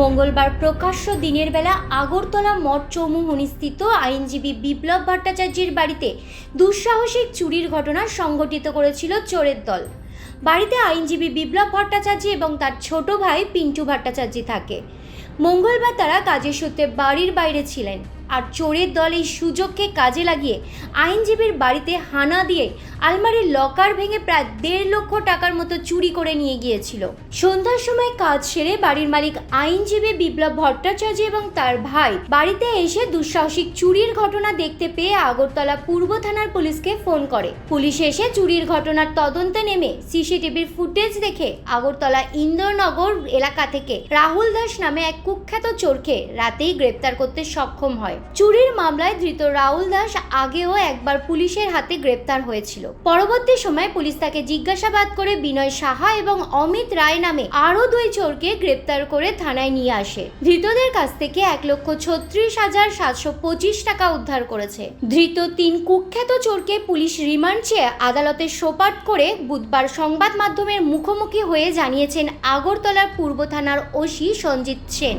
মঙ্গলবার প্রকাশ্য দিনের বেলা আগরতলা মঠ চৌমুহনিস্থিত আইনজীবী বিপ্লব ভট্টাচার্যের বাড়িতে দুঃসাহসিক চুরির ঘটনা সংঘটিত করেছিল চোরের দল। বাড়িতে আইনজীবী বিপ্লব ভট্টাচার্য এবং তার ছোট ভাই পিন্টু ভট্টাচার্য থাকে। মঙ্গলবার তারা কাজের সূত্রে বাড়ির বাইরে ছিলেন। আর চোরের দল এই সুযোগকে কাজে লাগিয়ে আইনজীবীর বাড়িতে হানা দিয়ে আলমারির লকার ভেঙে প্রায় দেড় লক্ষ টাকার মতো চুরি করে নিয়ে গিয়েছিল। সন্ধ্যার সময় কাজ সেরে বাড়ির মালিক আইনজীবী বিপ্লব ভট্টাচার্য এবং তার ভাই বাড়িতে এসে দুঃসাহসিক চুরির ঘটনা দেখতে পেয়ে আগরতলা পূর্ব থানার পুলিশকে ফোন করে। পুলিশ এসে চুরির ঘটনার তদন্তে নেমে সিসিটিভির ফুটেজ দেখে আগরতলা ইন্দোরনগর এলাকা থেকে রাহুল দাস নামে এক কুখ্যাত চোরকে রাতেই গ্রেপ্তার করতে সক্ষম হয়। চুরির মামলায় ধৃত রাহুল দাস আগেও একবার পুলিশের হাতে গ্রেপ্তার হয়েছিল। পরবর্তী সময় পুলিশ তাকে জিজ্ঞাসাবাদ করে বিনয় সাহা এবং অমিত রায় নামে আরও দুই চোরকে গ্রেপ্তার করে থানায় নিয়ে আসে। ধৃতদের কাছ থেকে এক লক্ষ ছত্রিশ হাজার সাতশো পঁচিশ টাকা উদ্ধার করেছে। ধৃত তিন কুখ্যাত চোরকে পুলিশ রিমান্ড চেয়ে আদালতে সোপাট করে বুধবার সংবাদ মাধ্যমের মুখোমুখি হয়ে জানিয়েছেন আগরতলার পূর্ব থানার ওসি সঞ্জিত সেন।